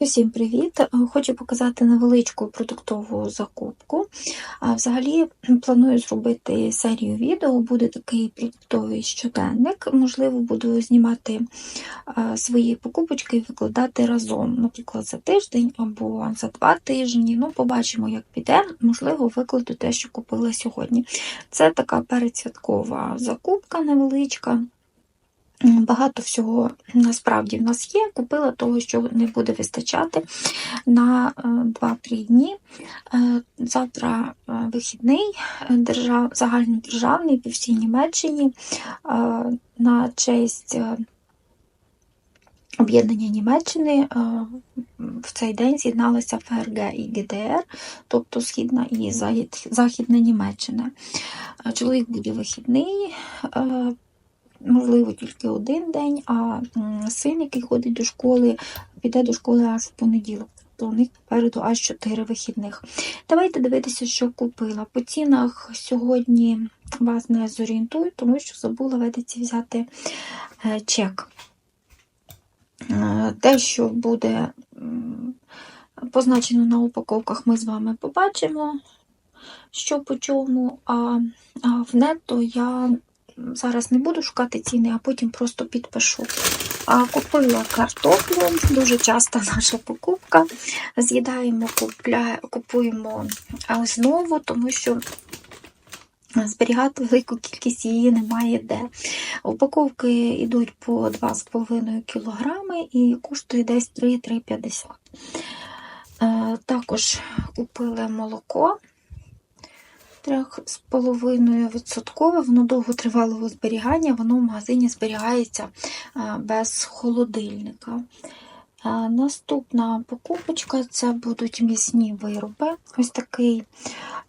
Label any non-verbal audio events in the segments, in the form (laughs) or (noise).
Усім привіт! Е, Хочу показати невеличку продуктову закупку. Взагалі планую зробити серію відео, буде такий продуктовий щоденник. Можливо, буду знімати свої покупочки і викладати разом, наприклад, за тиждень або за два тижні. Ну, побачимо, як піде. Можливо, викладу те, що купила сьогодні. Це така передсвяткова закупка невеличка. Багато всього насправді в нас є. Купила того, що не буде вистачати на е, 2-3 дні. Е, Завтра е, вихідний е, держав, загальнодержавний по всій Німеччині е, на честь е, об'єднання Німеччини. е, В цей день з'єдналися ФРГ і ГДР, тобто Східна і Західна Німеччина. Е, Чоловік буде вихідний. Можливо, тільки один день, а син, який ходить до школи, піде до школи аж в понеділок. То у них попереду аж 4 вихідних. Давайте дивитися, що купила. По цінах сьогодні вас не зорієнтую, тому що забула ведеться взяти е, чек. Е, Те, що буде позначено на упаковках, ми з вами побачимо, що по чому. А в нетто я зараз не буду шукати ціни, а потім просто підпишу. Купила картоплю, дуже часто наша покупка. З'їдаємо, купуємо знову, тому що зберігати велику кількість її немає де. Упаковки йдуть по 2,5 кг і коштує десь 3-3,50. Е, Також купили молоко. 3,5%, воно довготривалого зберігання, воно в магазині зберігається е, без холодильника. Е, Наступна покупочка це будуть м'ясні вироби. Ось такий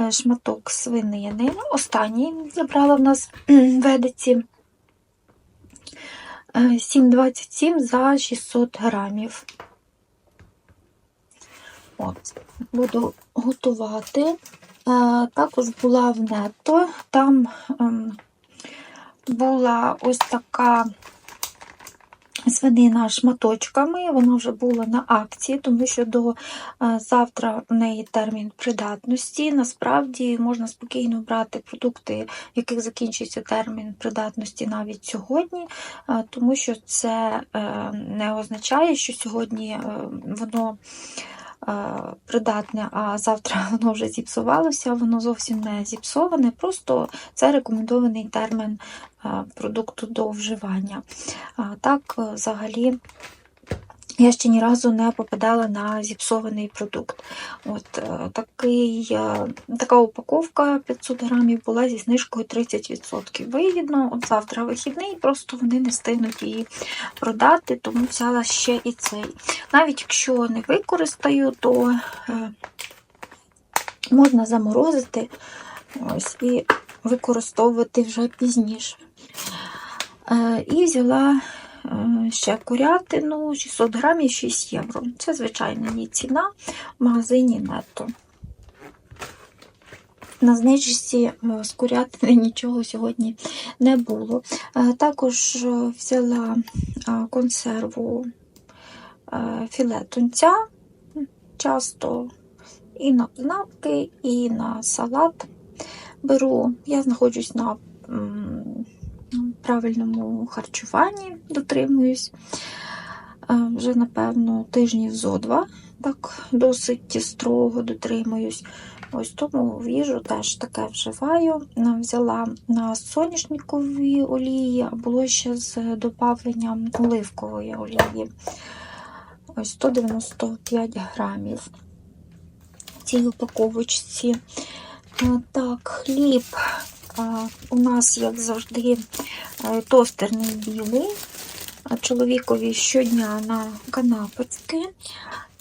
е, шматок свинини. Останній забрала в нас (clears throat) в Едиці. Е, 7,27 за 600 грамів. От, буду готувати. Також була в нето. Там ем, була ось така свинина шматочками. Вона вже була на акції, тому що до е, завтра в неї термін придатності. Насправді можна спокійно брати продукти, в яких закінчується термін придатності навіть сьогодні, е, тому що це е, не означає, що сьогодні воно придатне, а завтра (laughs) воно вже зіпсувалося, воно зовсім не зіпсоване, просто це рекомендований термін продукту до вживання. Так, е, взагалі, я ще ні разу не попадала на зіпсований продукт. От е, такий, е, така упаковка 500 грамів була зі знижкою 30%. Вигідно, от завтра вихідний, просто вони не встигнуть її продати, тому взяла ще і цей. Навіть якщо не використаю, то е, можна заморозити ось, і використовувати вже пізніше. І взяла ще курятину 600 грамів 6 євро. Це звичайна її ціна в магазині Нетто. На знижці е, з курятини нічого сьогодні не було. Е, Також е, взяла е, консерву е, філе тунця. Часто і на канапки, і на салат беру. Я знаходжусь на правильному харчуванні, дотримуюсь. Е, Вже, напевно, тижнів зо два. Так, досить строго дотримуюсь. Ось тому їжу теж таке вживаю. Е, Взяла на соняшникові олії, а було ще з добавленням оливкової олії. Ось 195 грамів в цій упаковочці. Е, Так, хліб у нас, як завжди, е, тостерний білий. Чоловікові щодня на канапочки.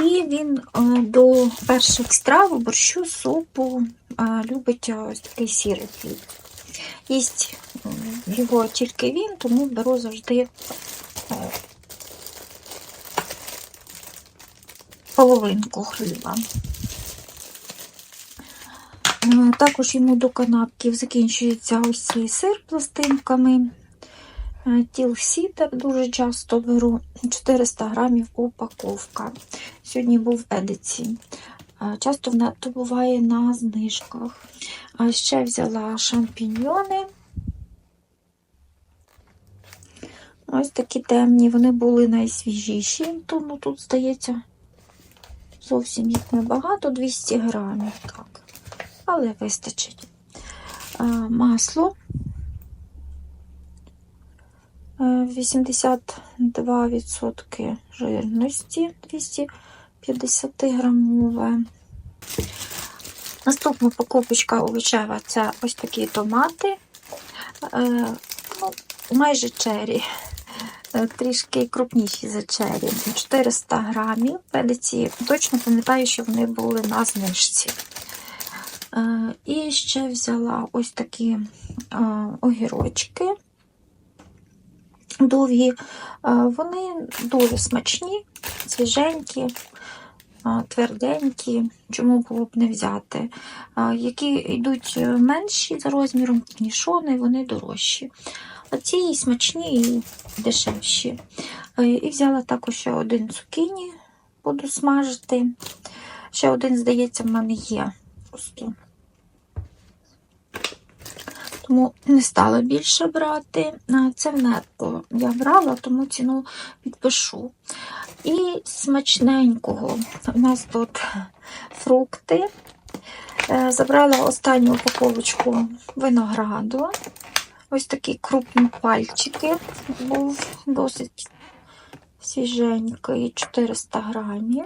І він е, до перших страв, борщу, супу е, любить ось такий сірий хліб. Їсть його тільки він, тому беру завжди половинку хліба. Також йому до канапків закінчується ось цей сир пластинками. Е, Тіл сітер дуже часто беру 400 грамів упаковка. Сьогодні був в Едиці. Е, Часто в НАТО буває на знижках. А ще взяла шампіньйони. Ось такі темні. Вони були найсвіжіші. То, ну, тут, здається, зовсім їх небагато, 200 грамів. Так. Але вистачить. Е, Масло. Е, 82% жирності 250 грамове. Наступна покупочка овочева це ось такі томати. Е, ну, майже чері. Е, Трішки крупніші за чері. 400 грамів. Педиці. Точно пам'ятаю, що вони були на знижці. Е, І ще взяла ось такі е, огірочки довгі. Е, Вони дуже смачні, свіженькі, тверденькі, чому було б не взяти. Які йдуть менші за розміром, кнішони, вони дорожчі. А ці смачні і дешевші. І взяла також ще один цукіні, буду смажити. Ще один, здається, в мене є. Просто тому не стала більше брати. Це в нетто я брала, тому ціну підпишу. І смачненького. У нас тут фрукти. Е, Забрала останню упаковочку винограду. Ось такі крупні пальчики. Був досить свіженький, 400 грамів.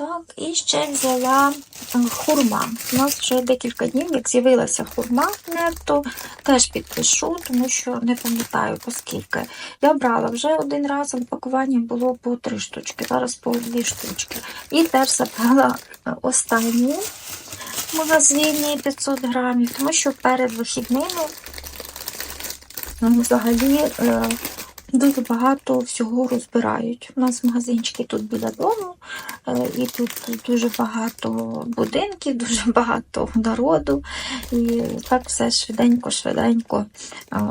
Так, і ще взяла е, хурма. У нас вже декілька днів, як з'явилася хурма в нетто, теж підпишу, тому що не пам'ятаю по скільки. Я брала вже один раз, але пакування було по три штучки, зараз по дві штучки. І теж забрала е, останні магазині 500 грамів, тому що перед вихідними ну, взагалі е, дуже багато всього розбирають. У нас магазинчики тут біля дому, і тут дуже багато будинків, дуже (laughs) багато народу. І так все швиденько-швиденько,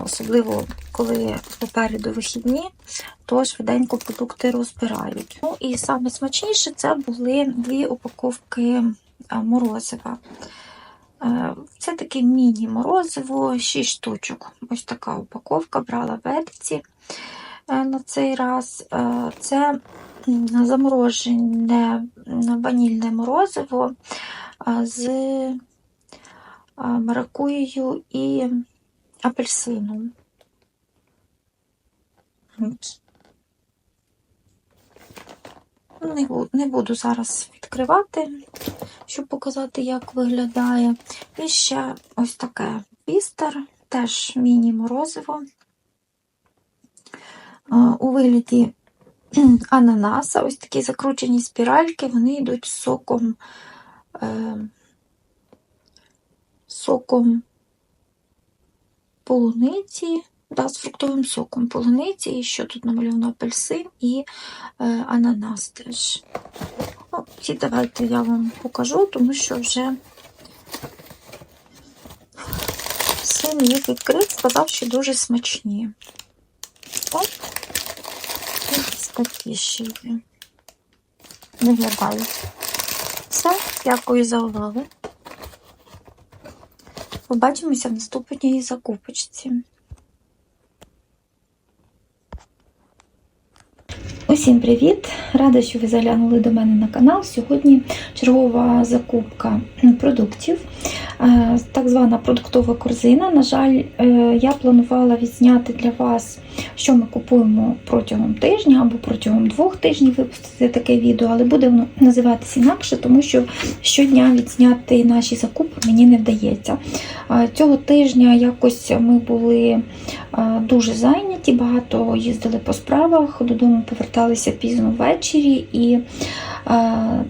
особливо коли попереду вихідні, то швиденько продукти розбирають. Ну і саме смачніше це були дві упаковки морозива. Це таке міні-морозиво, 6 штучок. Ось така упаковка брала в Едиці на цей раз. Е, Це заморожене ванільне морозиво е, з е, маракуєю і апельсином. Не буду зараз відкривати, щоб показати, як виглядає. І ще ось таке пістер, теж міні-морозиво. У вигляді ананаса, ось такі закручені спіральки, вони йдуть соком, е, соком полуниці, да, з фруктовим соком полуниці, і що тут намальовано апельсин і е, ананас теж. Ну, ці давайте я вам покажу, тому що вже син їх відкрив, сказав, що дуже смачні. Ось такі ще є. Виглядають. Все, дякую за увагу. Побачимося в наступній закупочці. Усім привіт! Рада, що ви заглянули до мене на канал. Сьогодні чергова закупка продуктів, так звана продуктова корзина. На жаль, е, я планувала відзняти для вас, що ми купуємо протягом тижня або протягом двох тижнів випустити таке відео, але буде воно називатися інакше, тому що щодня відзняти наші закупи мені не вдається. Е, Цього тижня якось ми були е, дуже зайняті, багато їздили по справах, додому поверталися пізно ввечері і е,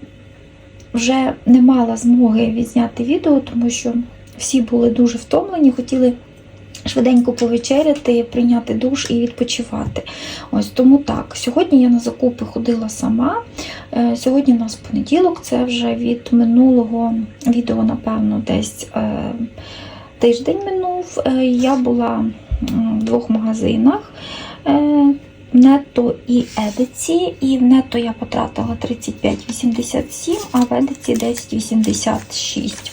вже не мала змоги відзняти відео, тому що всі були дуже втомлені, хотіли швиденько повечеряти, прийняти душ і відпочивати. Ось тому так. Сьогодні я на закупи ходила сама. Е, Сьогодні у нас понеділок, це вже від минулого відео, напевно, десь е, тиждень минув. Е, Я була в двох магазинах. Нетто і Едиці, і в нетто я потратила 35,87, а в Едиці 10,86.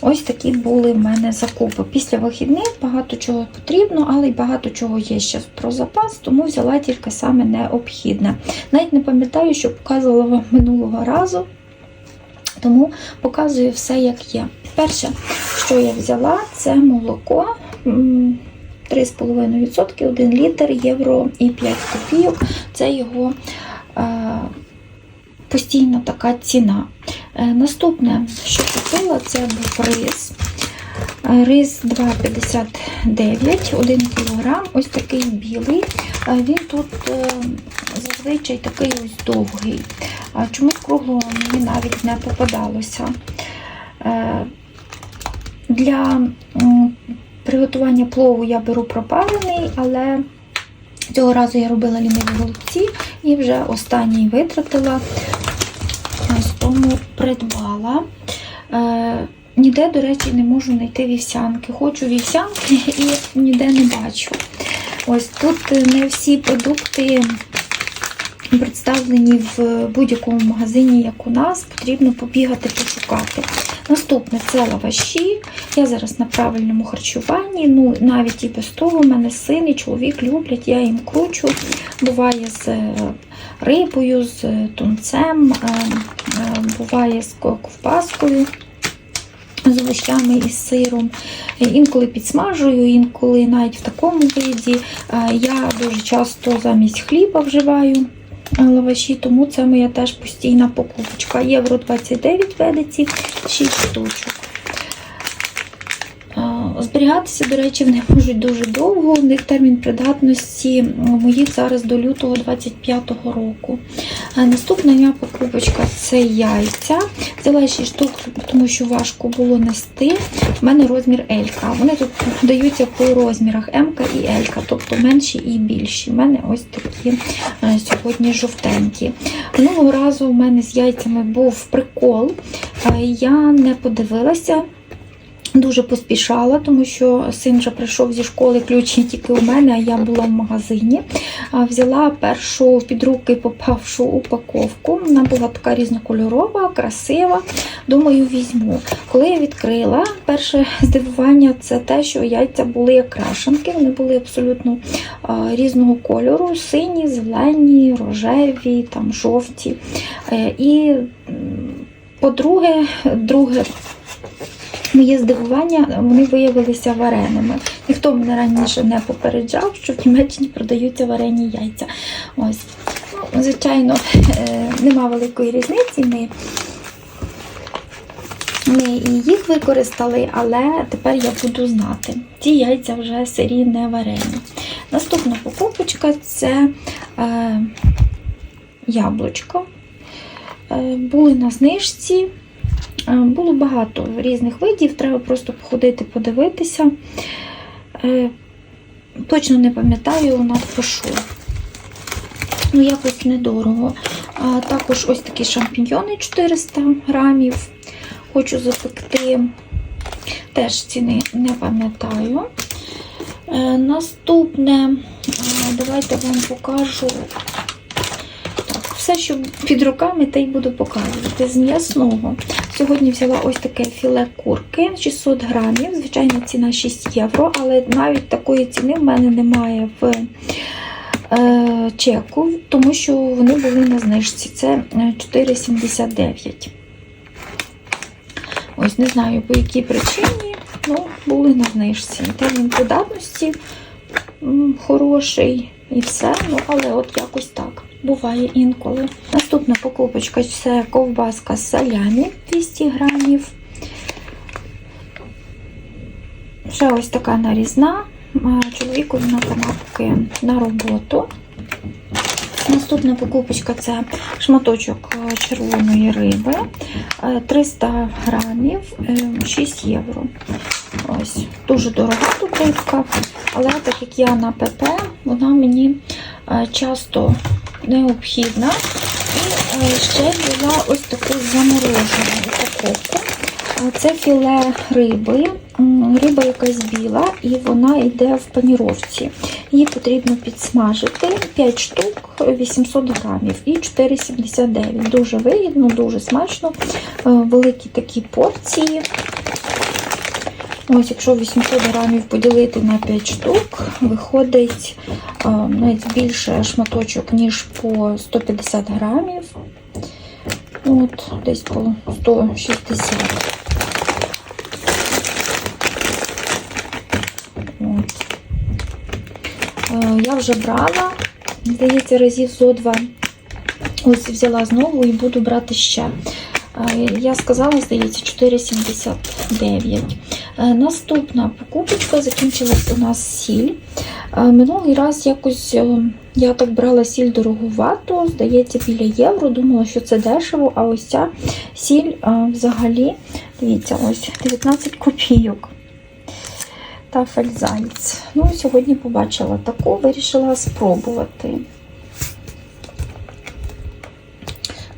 Ось такі були в мене закупи. Після вихідних багато чого потрібно, але й багато чого є ще про запас, тому взяла тільки саме необхідне. Навіть не пам'ятаю, що показувала вам минулого разу, тому показую все, як є. Перше, що я взяла, це молоко. М, 3,5%, 1 літр, євро і 5 копійок. Це його е, постійна така ціна. Е, наступне, що купила, це був рис. Е, Рис 2,59, 1 кг, ось такий білий. Він тут зазвичай такий ось довгий. Чомусь круглого мені навіть не попадалося. Для приготування плову я беру пропарений, але цього разу я робила ліниві голубці і вже останній витратила. Ось тому придбала. Е, ніде, до речі, не можу знайти вівсянки. Хочу вівсянки (laughs) і ніде не бачу. Ось тут не всі продукти представлені в будь-якому магазині, як у нас, потрібно побігати, пошукати. Наступне це лаваші. Я зараз на правильному харчуванні. Ну, навіть і без того, в мене син і чоловік люблять, я їм кручу. Буває з е, рибою, з тунцем, е, е, буває з ковбаскою. З овощами і з сиром. Інколи підсмажую, інколи навіть в такому виді. Е, Я дуже часто замість хліба вживаю е, лаваші, тому це моя теж постійна покупочка. Євро 29 ведеться 6 штучок. Зберігатися, до речі, вони можуть дуже довго. У них термін придатності моїх зараз до лютого 25-го року. Наступна моя покупочка це яйця. Взяла 6 штук, тому що важко було нести. У мене розмір L. Вони тут даються по розмірах М і L, тобто менші і більші. У мене ось такі е, сьогодні жовтенькі. Минулого разу у мене з яйцями був прикол. Е, Я не подивилася. Дуже поспішала, тому що син вже прийшов зі школи, ключі тільки у мене, а я була в магазині. Взяла першу під руки попавшу упаковку. Вона була така різнокольорова, красива. Думаю, візьму. Коли я відкрила, перше здивування це те, що яйця були як крашенки, вони були абсолютно різного кольору: сині, зелені, рожеві, там, жовті. Е, І, по-друге, друге. Моє здивування, вони виявилися вареними. Ніхто мене раніше не попереджав, що в Німеччині продаються варені яйця. Ось. Ну, звичайно, е, нема великої різниці. Ми, ми і їх використали, але тепер я буду знати. Ці яйця вже сирі не варені. Наступна покупочка це е, яблучко. Е, були на знижці. Е, Було багато різних видів, треба просто походити, подивитися. Е, Точно не пам'ятаю, напишу. Ну, якось недорого. Також ось такі шампіньйони 400 грамів. Хочу запекти. Теж ціни не пам'ятаю. Е, Наступне, давайте вам покажу. Все, що під руками, те й буду показувати. З м'ясного. Сьогодні взяла ось таке філе курки 600 грамів. Звичайна ціна 6 євро, але навіть такої ціни в мене немає в е, чеку, тому що вони були на знижці. Це е, 4,79. Ось не знаю по якій причині, ну, були на знижці. Термін придатності хороший і все. Ну, але от якось так. Буває інколи. Наступна покупочка це ковбаска з салямі 200 грамів. Ще ось така нарізна. А, Чоловікові на канапки на роботу. Наступна покупочка це шматочок е, червоної риби. Е, 300 грамів, е, 6 євро. Ось, дуже дорого тут але так як я на ПП, вона мені е, часто необхідна. І е, ще взяла ось таку заморожену упаковку. Це філе риби. Риба якась біла, і вона йде в паніровці. Її потрібно підсмажити 5 штук 800 грамів і 4,79. Дуже вигідно, дуже смачно. Е, Великі такі порції. Ось, якщо 800 грамів поділити на 5 штук, виходить навіть більше шматочок, ніж по 150 грамів. От, десь по 160. От. Я вже брала, здається, разів зо два. Ось взяла знову і буду брати ще. Я сказала, здається, 4,79. Е, Наступна покупочка закінчилась у нас сіль. Е, Минулий раз якось е, я так брала сіль дороговато, здається, біля євро. Думала, що це дешево, а ось ця сіль взагалі, дивіться, ось 19 копійок. Та фельзайц. Ну, сьогодні побачила таку, вирішила спробувати.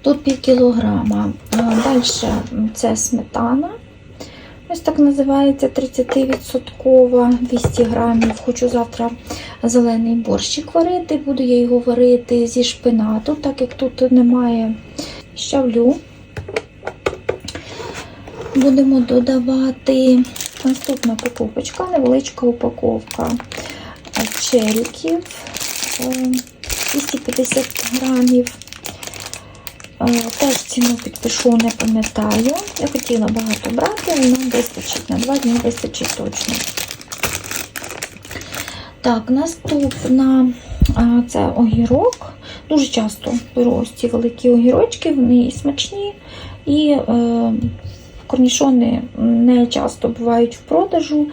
Тут пів кілограма. Далі це сметана. Ось так називається 30% 200 грамів. Хочу завтра зелений борщик варити. Буду я його варити зі шпинату, так як тут немає щавлю. Будемо додавати наступна покупочка, невеличка упаковка черіків 250 грамів. Е, Теж ціну підпишу, не пам'ятаю. Я хотіла багато брати, нам вистачить. На два дні вистачить точно. Так, наступна це огірок. Дуже часто беру ось ці великі огірочки, вони і смачні, і е, корнішони не часто бувають в продажу,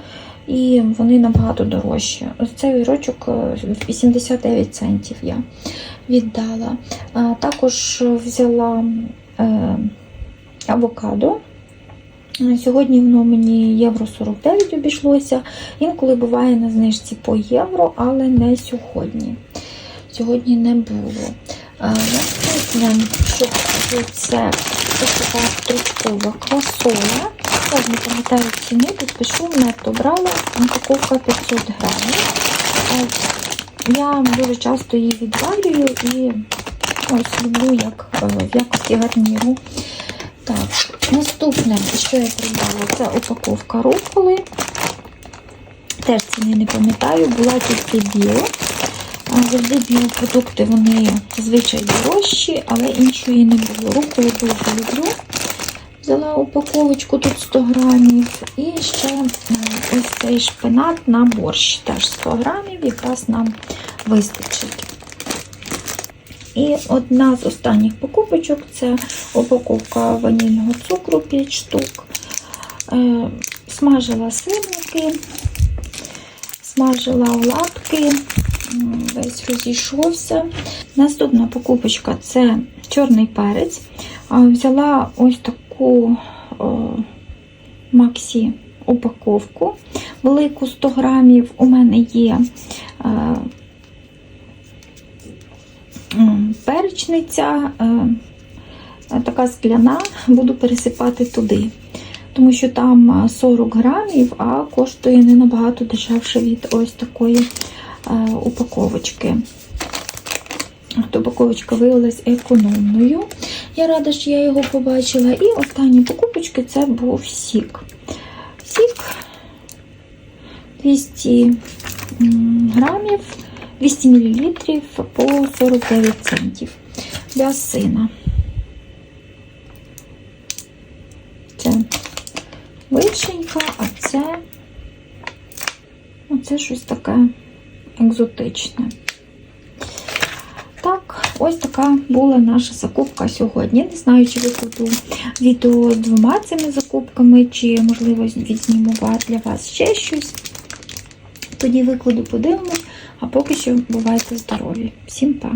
і вони набагато дорожчі. Ось цей огірочок е, 89 центів я віддала. Також взяла е, авокадо. Сьогодні воно мені євро 49 обійшлося. Інколи буває на знижці по євро, але не сьогодні. Сьогодні не було. Наступне, що це ось така стручкова квасоля. Я не пам'ятаю ціни, підпишу, нетто брала, упаковка 500 грамів. Я дуже часто її відварюю і ось люблю як е, в якості гарніру. Так, наступне, що я придбала, це упаковка руколи. Теж ціни не пам'ятаю, була тільки біо. А Завжди біопродукти вони зазвичай дорожчі, але іншої не було. Руколу дуже люблю. Взяла упаковочку тут 100 грамів. І ще е, ось цей шпинат на борщ. Теж 100 грамів, якраз нам вистачить. І одна з останніх покупочок це упаковка ванільного цукру 5 штук. Е, Смажила сирники, смажила оладки, весь розійшовся. Наступна покупочка це чорний перець. Взяла ось таку о, Максі упаковку, велику 100 грамів. У мене є е, перечниця, е, е, така скляна, буду пересипати туди. Тому що там е, 40 грамів, а коштує не набагато дешевше від ось такої упаковочки. От упаковочка виявилась економною. Я рада, що я його побачила. І останні покупочки це був сік. Сік 200 грамів, 200 мл по 49 центів для сина. Це вишенька, а це оце щось таке екзотичне. Ось така була наша закупка сьогодні. Не знаю, чи викладу відео з двома цими закупками, чи, можливо, відзніму для вас ще щось. Тоді викладу, подивимось, а поки що бувайте здорові. Всім па!